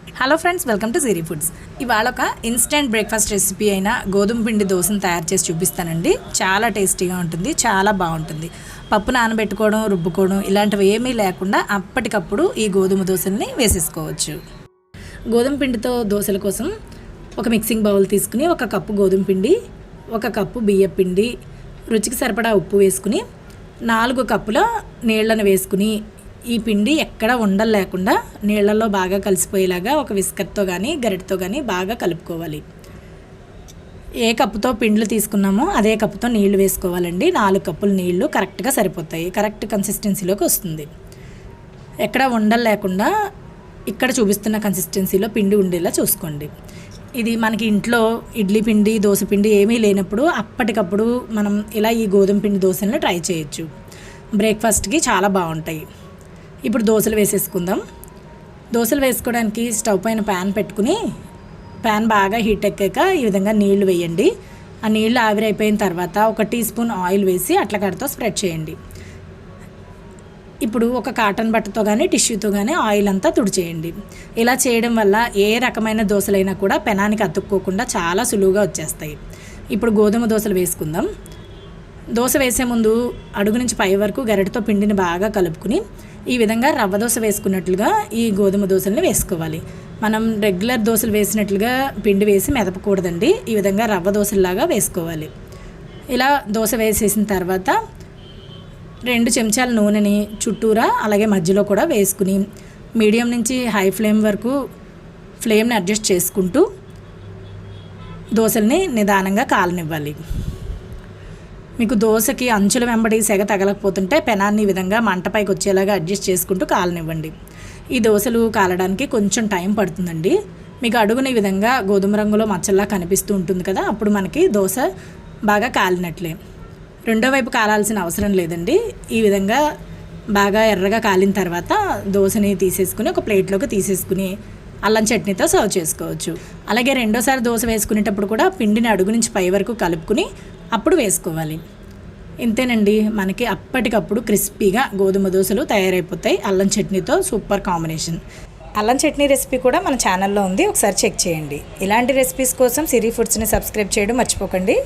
Hello friends welcome to Jeeri foods ఇవాళ ఒక instant breakfast recipe అయిన గోధుమ పిండి దోశను తయారు చేసి చూపిస్తానండి. చాలా టేస్టీగా ఉంటుంది చాలా బాగుంటుంది. పప్పు నానబెట్టుకోవడం రుబ్బుకోవడం ఇలాంటివి ఏమీ లేకుండా అప్పటికప్పుడు ఈ గోధుమ దోశల్ని వేసేసుకోవచ్చు. గోధుమ పిండితో దోశల కోసం ఒక మిక్సింగ్ బౌల్ తీసుకుని ఒక కప్పు గోధుమ పిండి ఒక కప్పు బియ్య పిండి రుచికి సరిపడా ఉప్పు వేసుకుని నాలుగు కప్పుల నీళ్ళను వేసుకుని ఈ పిండి ఎక్కడ ఉండలు లేకుండా నీళ్ళల్లో బాగా కలిసిపోయేలాగా ఒక విస్కర్తో కానీ గరిటతో కానీ బాగా కలుపుకోవాలి. ఏ కప్పుతో పిండ్లు తీసుకున్నామో అదే కప్పుతో నీళ్ళు వేసుకోవాలండి. నాలుగు కప్పులు నీళ్ళు కరెక్ట్గా సరిపోతాయి. కరెక్ట్ కన్సిస్టెన్సీలోకి వస్తుంది. ఎక్కడ ఉండలు లేకుండా ఇక్కడ చూపిస్తున్న కన్సిస్టెన్సీలో పిండి ఉండేలా చూసుకోండి. ఇది మనకి ఇంట్లో ఇడ్లీ పిండి దోశ పిండి ఏమీ లేనప్పుడు అప్పటికప్పుడు మనం ఇలా ఈ గోధుమ పిండి దోశలను ట్రై చేయొచ్చు. బ్రేక్ఫాస్ట్కి చాలా బాగుంటాయి. ఇప్పుడు దోశలు వేసేసుకుందాం. దోశలు వేసుకోవడానికి స్టవ్ పైన ప్యాన్ పెట్టుకుని ప్యాన్ బాగా హీట్ ఎక్కాక ఈ విధంగా నీళ్ళు వేయండి. ఆ నీళ్ళు ఆవిరైపోయిన తర్వాత ఒక టీ స్పూన్ ఆయిల్ వేసి అట్లకాడతో స్ప్రెడ్ చేయండి. ఇప్పుడు ఒక కాటన్ బట్టతో కానీ టిష్యూతో కానీ ఆయిల్ అంతా తుడిచేయండి. ఇలా చేయడం వల్ల ఏ రకమైన దోశలైనా కూడా పెనానికి అతుక్కోకుండా చాలా సులువుగా వచ్చేస్తాయి. ఇప్పుడు గోధుమ దోశలు వేసుకుందాం. దోశ వేసే ముందు అడుగు నుంచి పై వరకు గరిటతో పిండిని బాగా కలుపుకుని ఈ విధంగా రవ్వ దోశ వేసుకున్నట్లుగా ఈ గోధుమ దోశల్ని వేసుకోవాలి. మనం రెగ్యులర్ దోశలు వేసినట్లుగా పిండి వేసి మెదపకూడదండి. ఈ విధంగా రవ్వ దోశలాగా వేసుకోవాలి. ఇలా దోశ వేసేసిన తర్వాత రెండు చెంచాల నూనెని చుట్టూరా అలాగే మధ్యలో కూడా వేసుకుని మీడియం నుంచి హై ఫ్లేమ్ వరకు ఫ్లేమ్ని అడ్జస్ట్ చేసుకుంటూ దోశల్ని నిదానంగా కాలనివ్వాలి. మీకు దోశకి అంచుల వెంబడి సెగ తగలకపోతుంటే పెనాన్ని ఈ విధంగా మంటపైకి వచ్చేలాగా అడ్జస్ట్ చేసుకుంటూ కాలనివ్వండి. ఈ దోశలు కాలడానికి కొంచెం టైం పడుతుందండి. మీకు అడుగున ఈ విధంగా గోధుమ రంగులో మచ్చల్లా కనిపిస్తూ ఉంటుంది కదా అప్పుడు మనకి దోశ బాగా కాలినట్లే. రెండో వైపు కాలాల్సిన అవసరం లేదండి. ఈ విధంగా బాగా ఎర్రగా కాలిన తర్వాత దోశని తీసేసుకుని ఒక ప్లేట్లోకి తీసేసుకుని అల్లం చట్నీతో సర్వ్ చేసుకోవచ్చు. అలాగే రెండోసారి దోశ వేసుకునేటప్పుడు కూడా పిండిని అడుగు నుంచి పై వరకు కలుపుకుని అప్పుడు వేసుకోవాలి. ఇంతేనండి మనకి అప్పటికప్పుడు క్రిస్పీగా గోధుమ దోశలు తయారైపోతాయి. అల్లం చట్నీతో సూపర్ కాంబినేషన్. అల్లం చట్నీ రెసిపీ కూడా మన ఛానల్లో ఉంది. ఒకసారి చెక్ చేయండి. ఇలాంటి రెసిపీస్ కోసం సిరీ ఫుడ్స్ని సబ్స్క్రైబ్ చేయడం మర్చిపోకండి.